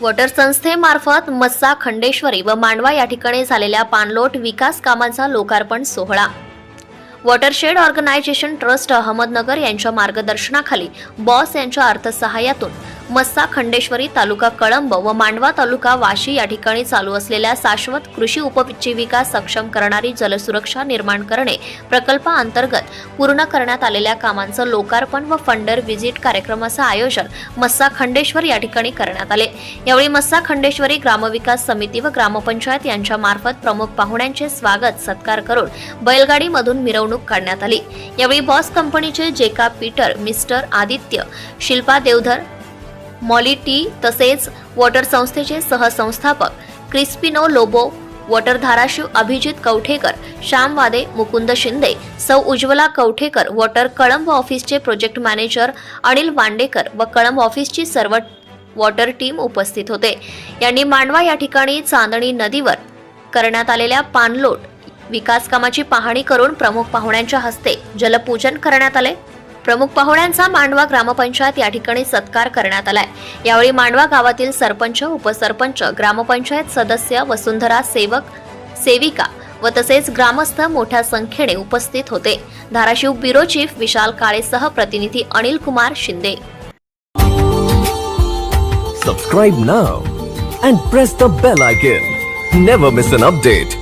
Water संस्थेमार्फत मस्सा खंडेश्वरी व मांडवा या ठिकाणी झालेल्या पाणलोट विकास कामांचा लोकार्पण सोहळा. वॉटरशेड ऑर्गनायझेशन ट्रस्ट अहमदनगर यांच्या मार्गदर्शनाखाली बॉस यांच्या अर्थसहाय्यातून मस्सा खंडेश्वरी तालुका कळंब व मांडवा तालुका वाशी या ठिकाणी चालू असलेल्या शाश्वत कृषी उपजीविका सक्षम करणारी जलसुरक्षा निर्माण करणे प्रकल्पाअंतर्गत पूर्ण करण्यात आलेल्या कामांचं लोकार्पण व फंडर व्हिजिट कार्यक्रमाचं आयोजन मस्सा खंडेश्वर या ठिकाणी करण्यात आले. यावेळी मस्सा खंडेश्वरी ग्रामविकास समिती व ग्रामपंचायत यांच्या मार्फत प्रमुख पाहुण्यांचे स्वागत सत्कार करून बैलगाडीमधून मिरवणूक काढण्यात आली. यावेळी बॉस कंपनीचे जेका Peter mister Aditya Shilpa Deodhar Molly T तसेच वॉटर संस्थेचे सहसंस्थापक क्रिस्पिनो लोबो वॉटर धाराशिव अभिजित कवठेकर श्याम वादे मुकुंद शिंदे सौ उज्ज्वला कवठेकर वॉटर कळंब ऑफिसचे प्रोजेक्ट मॅनेजर अनिल वांडेकर व कळंब ऑफिसची सर्व वॉटर टीम उपस्थित होते. यांनी मांडवा या ठिकाणी चांदणी नदीवर करण्यात आलेल्या पाणलोट विकास कामाची पाहणी करून प्रमुख पाहुण्यांच्या हस्ते जलपूजन करण्यात आले. प्रमुख पाहुण्यांचा मांडवा ग्रामपंचायत या ठिकाणी सत्कार करण्यात आलाय. यावेळी मांडवा गावातील सरपंच उपसरपंच ग्रामपंचायत सदस्य वसुंधरा सेवक सेविका व तसेच ग्रामस्थ मोठ्या संख्येने उपस्थित होते. धाराशिव ब्युरो चीफ विशाल काळेसह प्रतिनिधी Anil Kumar Shinde. Subscribe now and press the bell icon never miss an update